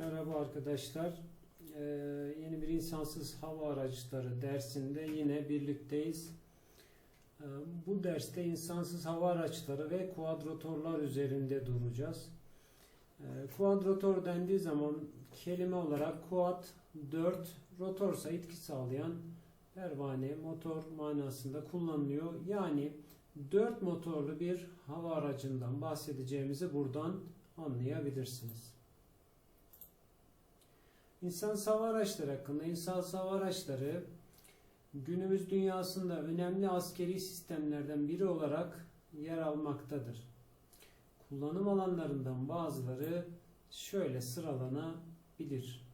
Merhaba arkadaşlar. Ee, yeni bir insansız hava araçları dersinde yine birlikteyiz. Ee, bu derste insansız hava araçları ve kuadrotorlar üzerinde duracağız. Ee, kuadrotor dendiği zaman kelime olarak kuad 4, rotorsa itki sağlayan pervane, motor manasında kullanılıyor. Yani 4 motorlu bir hava aracından bahsedeceğimizi buradan anlayabilirsiniz. İnsan hava araçları hakkında insan hava araçları günümüz dünyasında önemli askeri sistemlerden biri olarak yer almaktadır. Kullanım alanlarından bazıları şöyle sıralanabilir.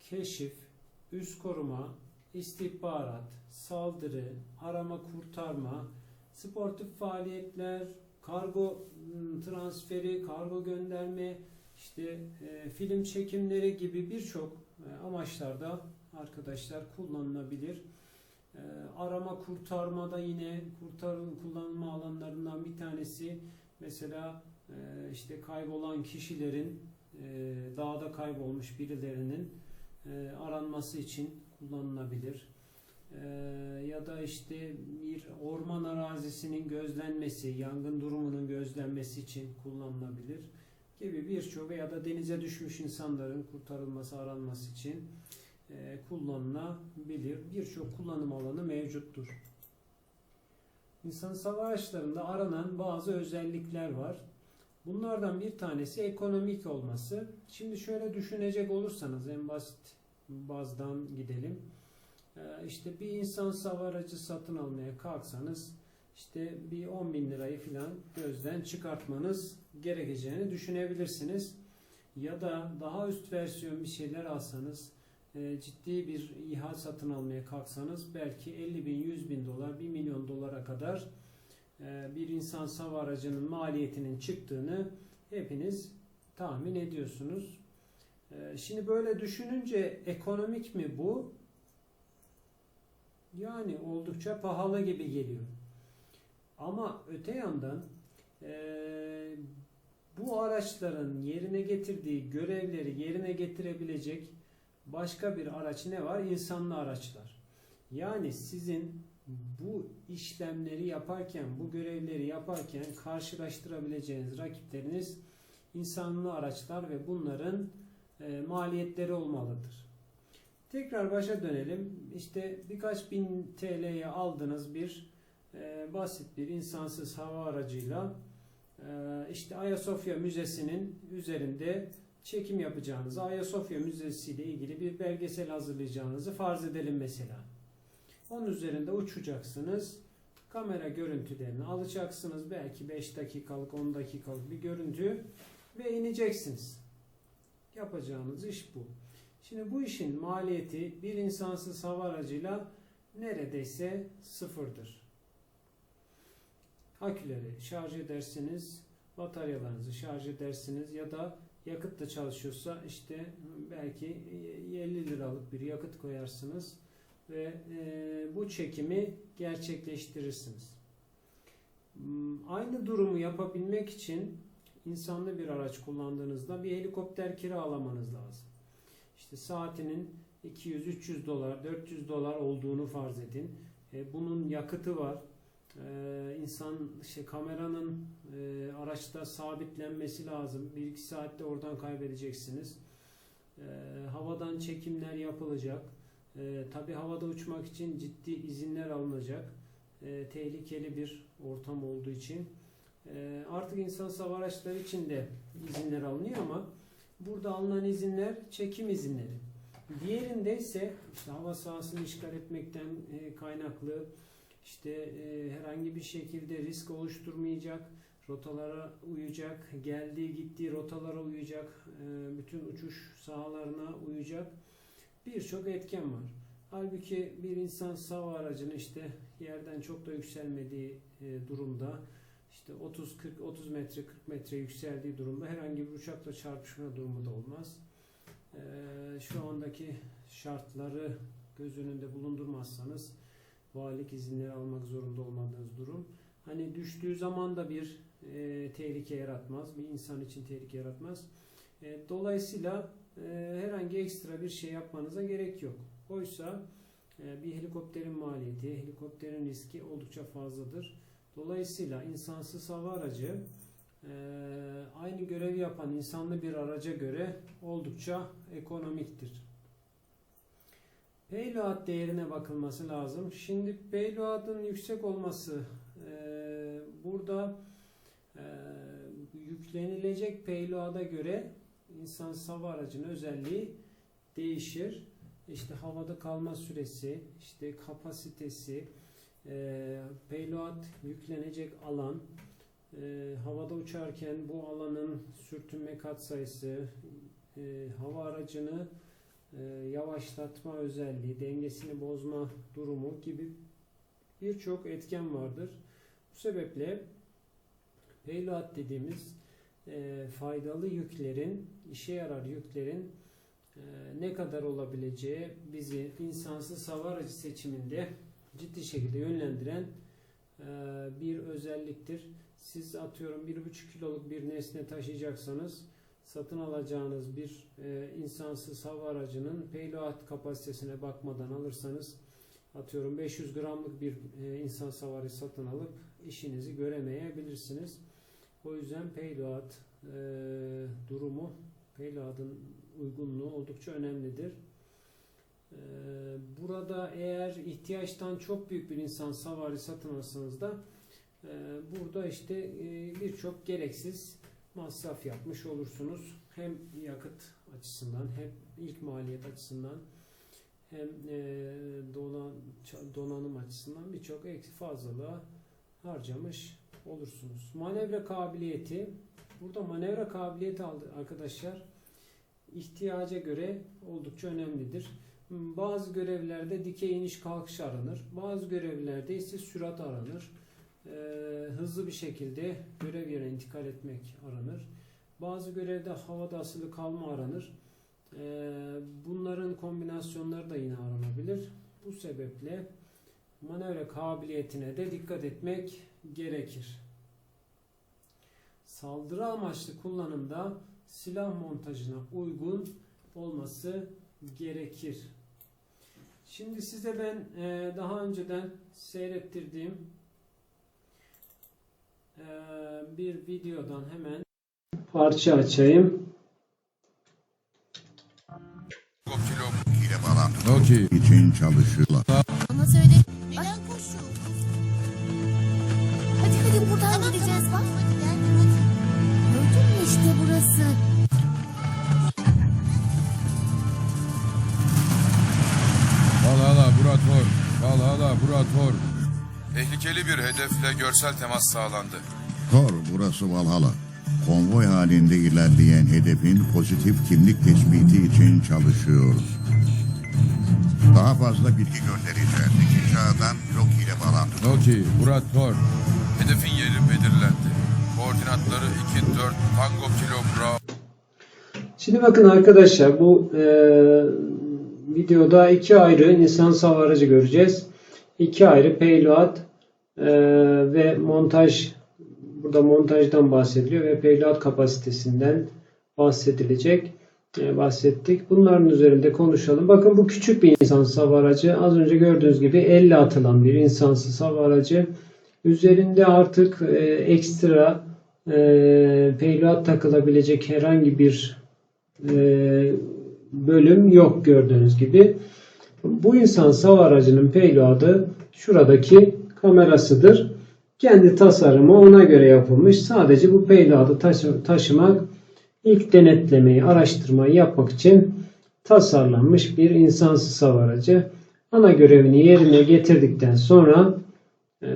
Keşif, üst koruma, istihbarat, saldırı, arama kurtarma, sportif faaliyetler, kargo ım, transferi, kargo gönderme, işte e, film çekimleri gibi birçok amaçlarda arkadaşlar kullanılabilir. E, arama kurtarma da yine kurtar kullanılma alanlarından bir tanesi. Mesela e, işte kaybolan kişilerin e, dağda kaybolmuş birilerinin e, aranması için kullanılabilir. E, ya da işte bir orman arazisinin gözlenmesi, yangın durumunun gözlenmesi için kullanılabilir gibi birçok ya da denize düşmüş insanların kurtarılması, aranması için e, kullanılabilir. Birçok kullanım alanı mevcuttur. İnsan araçlarında aranan bazı özellikler var. Bunlardan bir tanesi ekonomik olması. Şimdi şöyle düşünecek olursanız en basit bazdan gidelim. Ee, işte bir insan aracı satın almaya kalksanız işte bir 10 bin lirayı falan gözden çıkartmanız gerekeceğini düşünebilirsiniz. Ya da daha üst versiyon bir şeyler alsanız e, ciddi bir İHA satın almaya kalksanız belki 50 bin, 100 bin dolar, 1 milyon dolara kadar e, bir insan hava aracının maliyetinin çıktığını hepiniz tahmin ediyorsunuz. E, şimdi böyle düşününce ekonomik mi bu? Yani oldukça pahalı gibi geliyor. Ama öte yandan e, bu araçların yerine getirdiği görevleri yerine getirebilecek başka bir araç ne var? İnsanlı araçlar. Yani sizin bu işlemleri yaparken, bu görevleri yaparken karşılaştırabileceğiniz rakipleriniz insanlı araçlar ve bunların e, maliyetleri olmalıdır. Tekrar başa dönelim. İşte birkaç bin TL'ye aldığınız bir e, basit bir insansız hava aracıyla e, işte Ayasofya Müzesi'nin üzerinde çekim yapacağınızı, Ayasofya Müzesi ile ilgili bir belgesel hazırlayacağınızı farz edelim mesela. Onun üzerinde uçacaksınız. Kamera görüntülerini alacaksınız. Belki 5 dakikalık, 10 dakikalık bir görüntü ve ineceksiniz. Yapacağınız iş bu. Şimdi bu işin maliyeti bir insansız hava aracıyla neredeyse sıfırdır. Aküleri şarj edersiniz, bataryalarınızı şarj edersiniz ya da yakıt da çalışıyorsa işte belki 50 liralık bir yakıt koyarsınız ve e, bu çekimi gerçekleştirirsiniz. Hmm, Aynı durumu yapabilmek için insanlı bir araç kullandığınızda bir helikopter kiralamanız lazım. İşte saatinin 200-300 dolar, 400 dolar olduğunu farz edin. E, bunun yakıtı var. E, insan işte kameranın e, araçta sabitlenmesi lazım. 1-2 saatte oradan kaybedeceksiniz. E, havadan çekimler yapılacak. E, Tabi havada uçmak için ciddi izinler alınacak. E, tehlikeli bir ortam olduğu için. E, artık insan hava araçları için de izinler alınıyor ama burada alınan izinler çekim izinleri. Diğerinde ise işte hava sahasını işgal etmekten e, kaynaklı işte e, herhangi bir şekilde risk oluşturmayacak, rotalara uyacak, geldiği gittiği rotalara uyacak, e, bütün uçuş sahalarına uyacak birçok etken var. Halbuki bir insan sava aracını işte yerden çok da yükselmediği e, durumda işte 30 40 30 metre 40 metre yükseldiği durumda herhangi bir uçakla çarpışma durumu da olmaz. E, şu andaki şartları göz önünde bulundurmazsanız valilik izinleri almak zorunda olmadığınız durum. Hani düştüğü zaman da bir e, tehlike yaratmaz. Bir insan için tehlike yaratmaz. E, dolayısıyla e, herhangi ekstra bir şey yapmanıza gerek yok. Oysa e, bir helikopterin maliyeti, helikopterin riski oldukça fazladır. Dolayısıyla insansız hava aracı e, aynı görevi yapan insanlı bir araca göre oldukça ekonomiktir. Payload değerine bakılması lazım. Şimdi payload'ın yüksek olması e, burada e, yüklenilecek payload'a göre insansız hava aracının özelliği değişir. İşte havada kalma süresi, işte kapasitesi, e, payload yüklenecek alan, e, havada uçarken bu alanın sürtünme katsayısı, e, hava aracını yavaşlatma özelliği, dengesini bozma durumu gibi birçok etken vardır. Bu sebeple payload dediğimiz e, faydalı yüklerin, işe yarar yüklerin e, ne kadar olabileceği bizi insansız hava aracı seçiminde ciddi şekilde yönlendiren e, bir özelliktir. Siz atıyorum 1,5 kiloluk bir nesne taşıyacaksanız satın alacağınız bir e, insansız hava aracının payload kapasitesine bakmadan alırsanız atıyorum 500 gramlık bir e, insansız hava aracı satın alıp işinizi göremeyebilirsiniz. O yüzden payload e, durumu, payload'ın uygunluğu oldukça önemlidir. E, burada eğer ihtiyaçtan çok büyük bir insan savari satın alırsanız da e, burada işte e, birçok gereksiz masraf yapmış olursunuz. Hem yakıt açısından hem ilk maliyet açısından hem e, donanım açısından birçok eksi fazlalığa harcamış olursunuz. Manevra kabiliyeti burada manevra kabiliyeti aldı arkadaşlar ihtiyaca göre oldukça önemlidir. Bazı görevlerde dikey iniş kalkış aranır. Bazı görevlerde ise sürat aranır. Ee, hızlı bir şekilde görev yerine intikal etmek aranır. Bazı görevde havada asılı kalma aranır. Ee, bunların kombinasyonları da yine aranabilir. Bu sebeple manevra kabiliyetine de dikkat etmek gerekir. Saldırı amaçlı kullanımda silah montajına uygun olması gerekir. Şimdi size ben e, daha önceden seyrettirdiğim e, bir videodan hemen parça açayım. kilo ile bağlantılı Okey. için çalışıyorlar. Bana söyle. Tehlikeli bir hedefle görsel temas sağlandı. Thor burası Valhalla. Konvoy halinde ilerleyen hedefin pozitif kimlik tespiti için çalışıyoruz. Daha fazla bilgi göndereceğiz. İkinci ağdan yok ile bağlantılı. Okey. Burator. Hedefin yeri belirlendi. Koordinatları 2-4 Tango Kilo Bravo. Şimdi bakın arkadaşlar bu e, videoda iki ayrı insan hava aracı göreceğiz. İki ayrı payload e, ve montaj burada montajdan bahsediliyor ve payload kapasitesinden bahsedilecek. E, bahsettik. Bunların üzerinde konuşalım. Bakın bu küçük bir insansız hava aracı. Az önce gördüğünüz gibi elle atılan bir insansız hava aracı. Üzerinde artık e, ekstra e, payload takılabilecek herhangi bir e, bölüm yok gördüğünüz gibi. Bu insan hava aracının payload'ı şuradaki kamerasıdır. Kendi tasarımı ona göre yapılmış. Sadece bu taşı- taşımak, ilk denetlemeyi, araştırmayı yapmak için tasarlanmış bir insansız hava aracı. Ana görevini yerine getirdikten sonra e,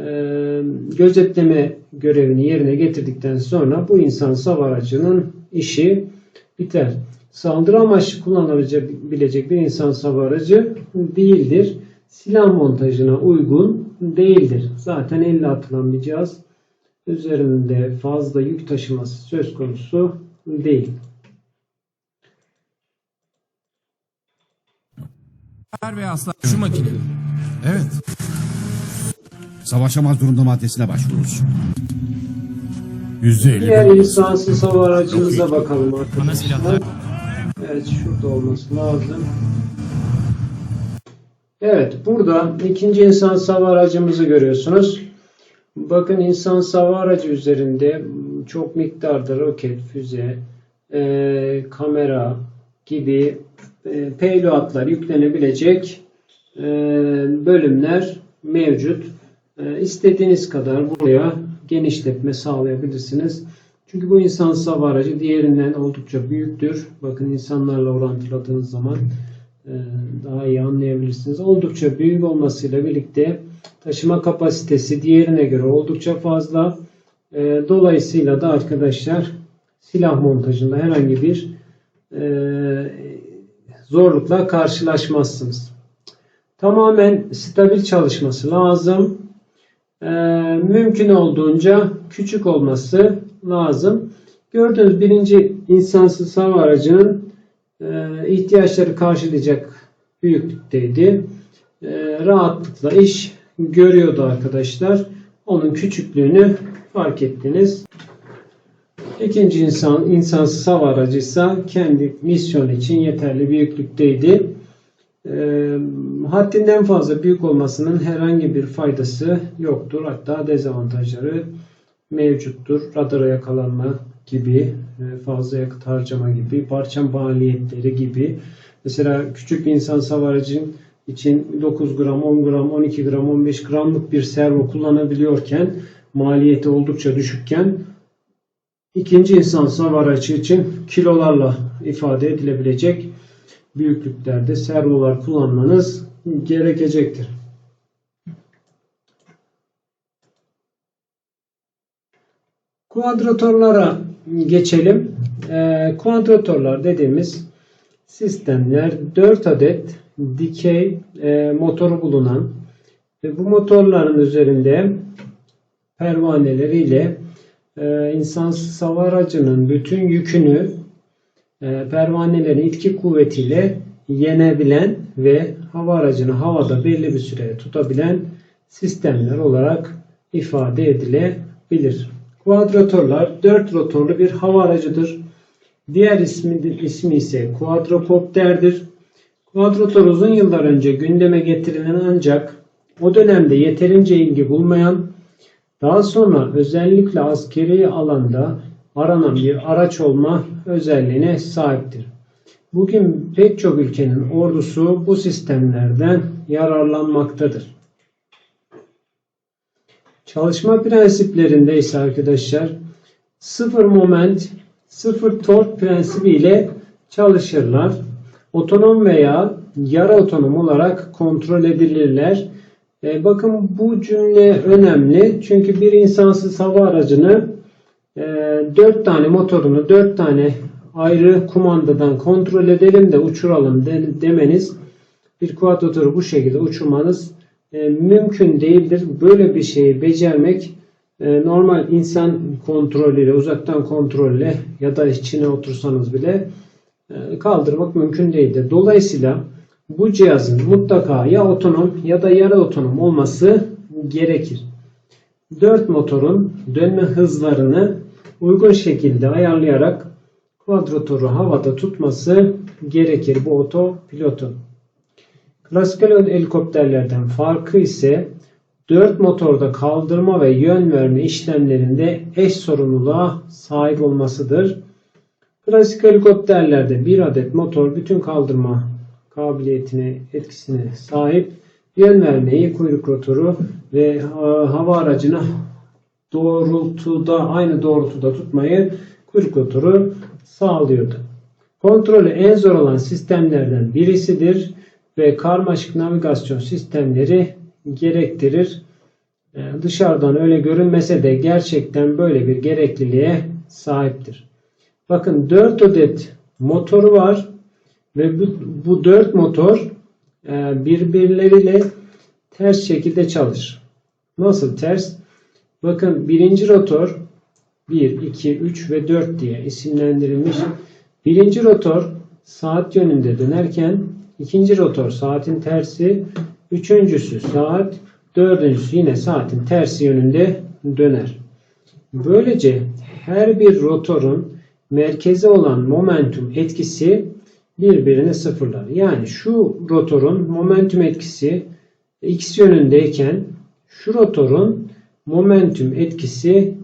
gözetleme görevini yerine getirdikten sonra bu insansız hava aracının işi biter. Saldırı amaçlı kullanılabilecek bir insan hava aracı değildir. Silah montajına uygun değildir. Zaten elle atılan bir cihaz. Üzerinde fazla yük taşıması söz konusu değil. ve aslan şu makinede. Evet. Savaşamaz durumda maddesine başvururuz. Yüzde elli. Diğer insansız hava aracımıza bakalım arkadaşlar. Evet şurada olması lazım. Evet burada ikinci insan hava aracımızı görüyorsunuz. Bakın insan hava aracı üzerinde çok miktarda roket, füze, e, kamera gibi e, payloadlar yüklenebilecek e, bölümler mevcut. E, istediğiniz kadar buraya genişletme sağlayabilirsiniz. Çünkü bu insan hava aracı diğerinden oldukça büyüktür. Bakın insanlarla orantıladığınız zaman daha iyi anlayabilirsiniz. Oldukça büyük olmasıyla birlikte taşıma kapasitesi diğerine göre oldukça fazla. E, Dolayısıyla da arkadaşlar silah montajında herhangi bir e, zorlukla karşılaşmazsınız. Tamamen stabil çalışması lazım. E, mümkün olduğunca küçük olması lazım. Gördüğünüz birinci insansız hava aracının e, ihtiyaçları karşılayacak büyüklükteydi. E, rahatlıkla iş görüyordu arkadaşlar. Onun küçüklüğünü fark ettiniz. İkinci insan insansız hava aracıysa kendi misyon için yeterli büyüklükteydi. E, haddinden fazla büyük olmasının herhangi bir faydası yoktur. Hatta dezavantajları mevcuttur. Radara yakalanma gibi, e, fazla yakıt harcama gibi, parça maliyetleri gibi. Mesela küçük bir insan savaracın için 9 gram, 10 gram, 12 gram, 15 gramlık bir servo kullanabiliyorken maliyeti oldukça düşükken ikinci insan savar aracı için kilolarla ifade edilebilecek büyüklüklerde servolar kullanmanız gerekecektir. Kuadratörlara geçelim. Ee, kuadratörler dediğimiz sistemler 4 adet dikey e, motoru bulunan ve bu motorların üzerinde pervaneleriyle e, insansız hava aracının bütün yükünü e, pervanelerin itki kuvvetiyle yenebilen ve hava aracını havada belli bir süre tutabilen sistemler olarak ifade edilebilir. Kuadratörler dört rotorlu bir hava aracıdır. Diğer ismi, ismi ise kuadropopterdir. Kuadratör uzun yıllar önce gündeme getirilen ancak o dönemde yeterince ilgi bulmayan, daha sonra özellikle askeri alanda aranan bir araç olma özelliğine sahiptir. Bugün pek çok ülkenin ordusu bu sistemlerden yararlanmaktadır. Çalışma prensiplerinde ise arkadaşlar sıfır moment, sıfır tork prensibi ile çalışırlar. Otonom veya yarı otonom olarak kontrol edilirler. E, bakın bu cümle önemli. Çünkü bir insansız hava aracını e, 4 tane motorunu 4 tane ayrı kumandadan kontrol edelim de uçuralım de, demeniz bir kuadratörü bu şekilde uçurmanız e, mümkün değildir. Böyle bir şeyi becermek e, normal insan kontrolüyle, uzaktan kontrolle ya da içine otursanız bile e, kaldırmak mümkün değildir. Dolayısıyla bu cihazın mutlaka ya otonom ya da yarı otonom olması gerekir. 4 motorun dönme hızlarını uygun şekilde ayarlayarak kvadratörü havada tutması gerekir bu otopilotun. Klasik helikopterlerden farkı ise 4 motorda kaldırma ve yön verme işlemlerinde eş sorumluluğa sahip olmasıdır. Klasik helikopterlerde bir adet motor bütün kaldırma kabiliyetine, etkisine sahip. Yön vermeyi kuyruk rotoru ve e, hava aracını doğrultuda aynı doğrultuda tutmayı kuyruk rotoru sağlıyordu. Kontrolü en zor olan sistemlerden birisidir ve karmaşık navigasyon sistemleri gerektirir. E, Dışarıdan öyle görünmese de gerçekten böyle bir gerekliliğe sahiptir. Bakın 4 adet motoru var ve bu, bu 4 motor e, birbirleriyle ters şekilde çalışır. Nasıl ters? Bakın birinci rotor 1, 2, 3 ve 4 diye isimlendirilmiş. Birinci rotor saat yönünde dönerken ikinci rotor saatin tersi, üçüncüsü saat, dördüncüsü yine saatin tersi yönünde döner. Böylece her bir rotorun merkeze olan momentum etkisi birbirini sıfırlar. Yani şu rotorun momentum etkisi x yönündeyken şu rotorun momentum etkisi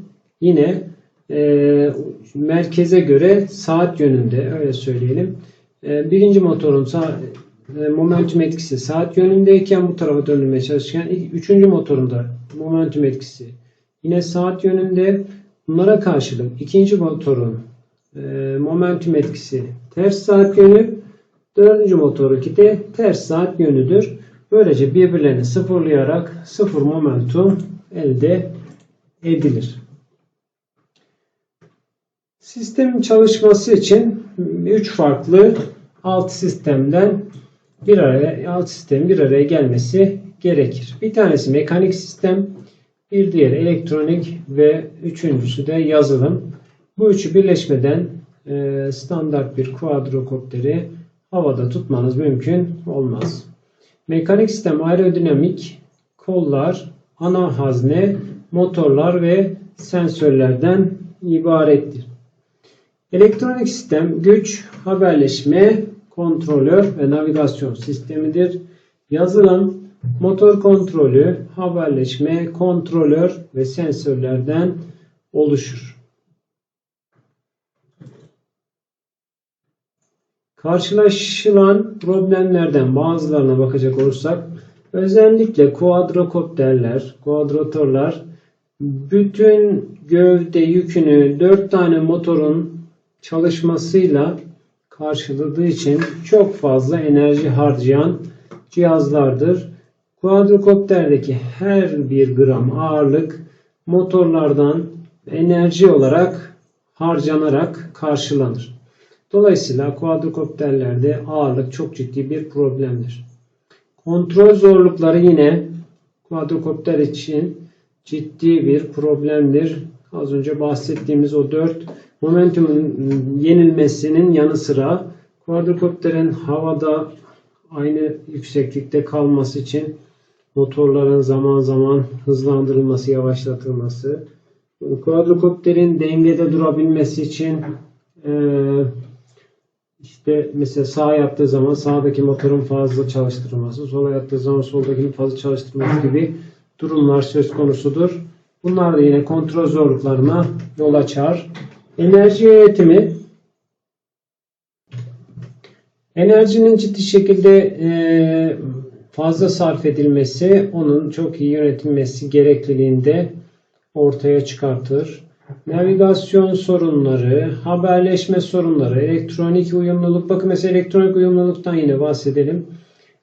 yine e, merkeze göre saat yönünde öyle söyleyelim. E, birinci motorun sa- e, momentum etkisi saat yönündeyken bu tarafa döndürmeye çalışırken üçüncü motorunda momentum etkisi yine saat yönünde. Bunlara karşılık ikinci motorun e, momentum etkisi ters saat yönü, dördüncü motorunki de ters saat yönüdür. Böylece birbirlerini sıfırlayarak sıfır momentum elde edilir. Sistemin çalışması için 3 farklı alt sistemden bir araya alt sistem bir araya gelmesi gerekir. Bir tanesi mekanik sistem, bir diğeri elektronik ve üçüncüsü de yazılım. Bu üçü birleşmeden e, standart bir quadrocopteri havada tutmanız mümkün olmaz. Mekanik sistem aerodinamik, kollar, ana hazne, motorlar ve sensörlerden ibarettir. Elektronik sistem güç, haberleşme, kontrolör ve navigasyon sistemidir. Yazılım motor kontrolü, haberleşme, kontrolör ve sensörlerden oluşur. Karşılaşılan problemlerden bazılarına bakacak olursak özellikle kuadrokopterler, kuadrotorlar bütün gövde yükünü 4 tane motorun çalışmasıyla karşıladığı için çok fazla enerji harcayan cihazlardır. Quadrocopterdeki her bir gram ağırlık motorlardan enerji olarak harcanarak karşılanır. Dolayısıyla quadrocopterlerde ağırlık çok ciddi bir problemdir. Kontrol zorlukları yine quadrocopter için ciddi bir problemdir. Az önce bahsettiğimiz o 4 momentumun yenilmesinin yanı sıra quadrocopterin havada aynı yükseklikte kalması için motorların zaman zaman hızlandırılması, yavaşlatılması, quadrocopterin dengede durabilmesi için eee işte mesela sağ yaptığı zaman sağdaki motorun fazla çalıştırılması, sola yaptığı zaman soldakinin fazla çalıştırılması gibi durumlar söz konusudur. Bunlar da yine kontrol zorluklarına yol açar. Enerji yönetimi enerjinin ciddi şekilde e, fazla sarf edilmesi onun çok iyi yönetilmesi gerekliliğinde ortaya çıkartır. Navigasyon sorunları, haberleşme sorunları, elektronik uyumluluk. Bakın mesela elektronik uyumluluktan yine bahsedelim.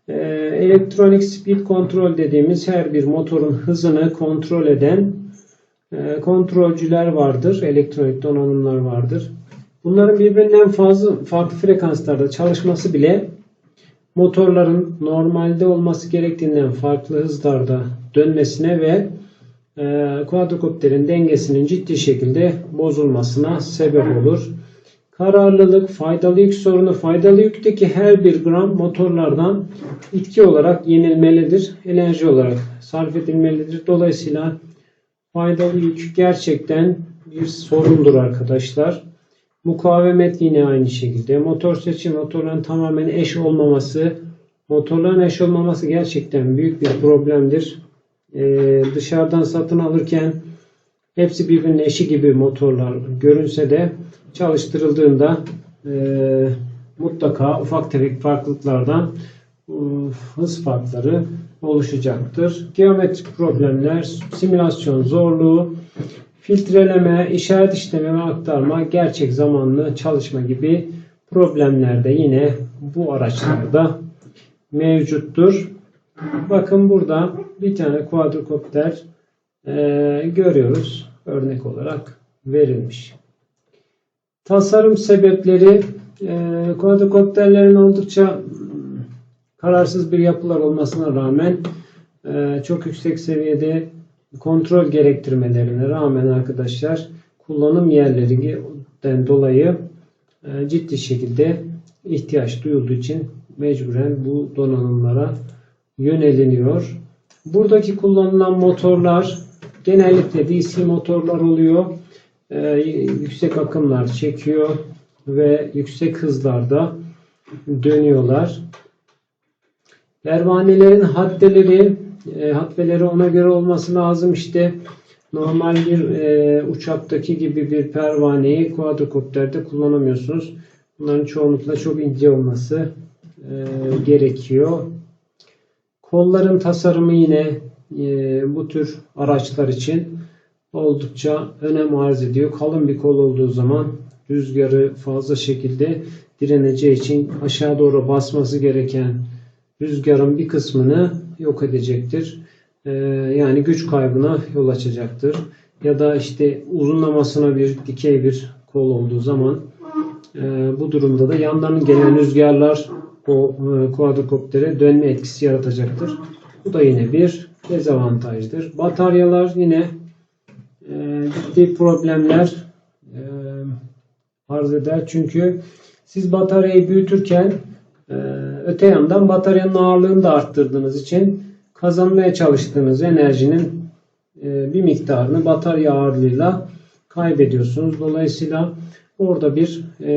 Ee, elektronik speed control dediğimiz her bir motorun hızını kontrol eden e, kontrolcüler vardır. Elektronik donanımlar vardır. Bunların birbirinden fazla farklı frekanslarda çalışması bile motorların normalde olması gerektiğinden farklı hızlarda dönmesine ve e, quadrocopterin dengesinin ciddi şekilde bozulmasına sebep olur. Kararlılık, faydalı yük sorunu, faydalı yükteki her bir gram motorlardan itki olarak yenilmelidir. Enerji olarak sarf edilmelidir. Dolayısıyla faydalı yük gerçekten bir sorundur arkadaşlar. Mukavemet yine aynı şekilde. Motor seçim, motorların tamamen eş olmaması, motorların eş olmaması gerçekten büyük bir problemdir. Ee, dışarıdan satın alırken hepsi birbirinin eşi gibi motorlar görünse de çalıştırıldığında e, mutlaka ufak tefek farklılıklardan e, hız farkları oluşacaktır. Geometrik problemler, simülasyon zorluğu, filtreleme, işaret işleme ve aktarma, gerçek zamanlı çalışma gibi problemler de yine bu araçlarda mevcuttur. Bakın burada bir tane quadrocopter e, görüyoruz. Örnek olarak verilmiş. Tasarım sebepleri e, quadrocopterlerin oldukça kararsız bir yapılar olmasına rağmen e, çok yüksek seviyede kontrol gerektirmelerine rağmen arkadaşlar kullanım yerlerinden dolayı e, ciddi şekilde ihtiyaç duyulduğu için mecburen bu donanımlara yöneliniyor. Buradaki kullanılan motorlar genellikle DC motorlar oluyor. Ee, yüksek akımlar çekiyor ve yüksek hızlarda dönüyorlar. Pervanelerin haddeleri, e, haddeleri ona göre olması lazım. İşte normal bir e, uçaktaki gibi bir pervaneyi quadrocopterde kullanamıyorsunuz. Bunların çoğunlukla çok ince olması e, gerekiyor. Kolların tasarımı yine e, bu tür araçlar için oldukça önem arz ediyor. Kalın bir kol olduğu zaman rüzgarı fazla şekilde direneceği için aşağı doğru basması gereken rüzgarın bir kısmını yok edecektir. Ee, yani güç kaybına yol açacaktır. Ya da işte uzunlamasına bir dikey bir kol olduğu zaman e, bu durumda da yandan gelen rüzgarlar o e, quadrocoptere dönme etkisi yaratacaktır. Bu da yine bir dezavantajdır. Bataryalar yine e, ciddi problemler e, arz eder. Çünkü siz bataryayı büyütürken öte yandan bataryanın ağırlığını da arttırdığınız için kazanmaya çalıştığınız enerjinin e, bir miktarını batarya ağırlığıyla kaybediyorsunuz. Dolayısıyla orada bir e,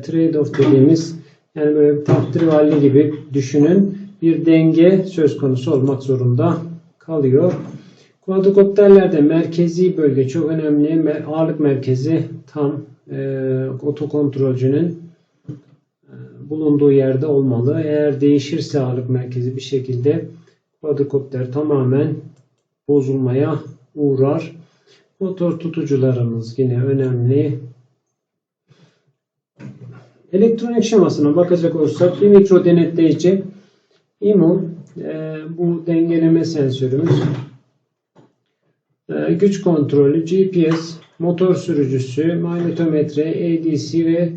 trade-off dediğimiz yani böyle bir tahterevalli gibi düşünün. Bir denge söz konusu olmak zorunda kalıyor. Quadrocopterlerde merkezi bölge çok önemli. Ağırlık merkezi tam e, otokontrolcünün bulunduğu yerde olmalı. Eğer değişirse ağırlık merkezi bir şekilde quadrocopter tamamen bozulmaya uğrar. Motor tutucularımız yine önemli. Elektronik şemasına bakacak olursak bir mikro denetleyici IMU e, bu dengeleme sensörümüz e, güç kontrolü, GPS, motor sürücüsü, manetometre, ADC ve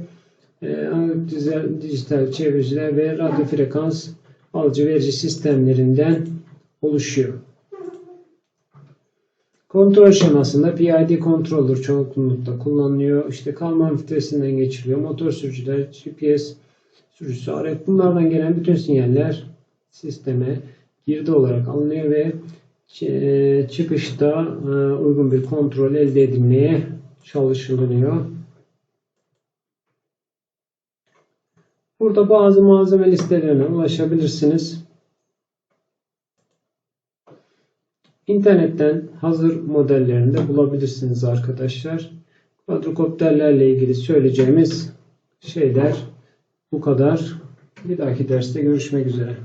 dijital çeviriciler ve radyo frekans alıcı verici sistemlerinden oluşuyor. Kontrol şemasında PID controller çoğunlukla kullanılıyor. İşte Kalman filtresinden geçiliyor. Motor sürücüler, GPS sürücüsü, RF bunlardan gelen bütün sinyaller sisteme girdi olarak alınıyor ve ç- çıkışta e, uygun bir kontrol elde edilmeye çalışılıyor. Burada bazı malzeme listelerine ulaşabilirsiniz. İnternetten hazır modellerini de bulabilirsiniz arkadaşlar. Quadrocopterlerle ilgili söyleyeceğimiz şeyler bu kadar. Bir dahaki derste görüşmek üzere.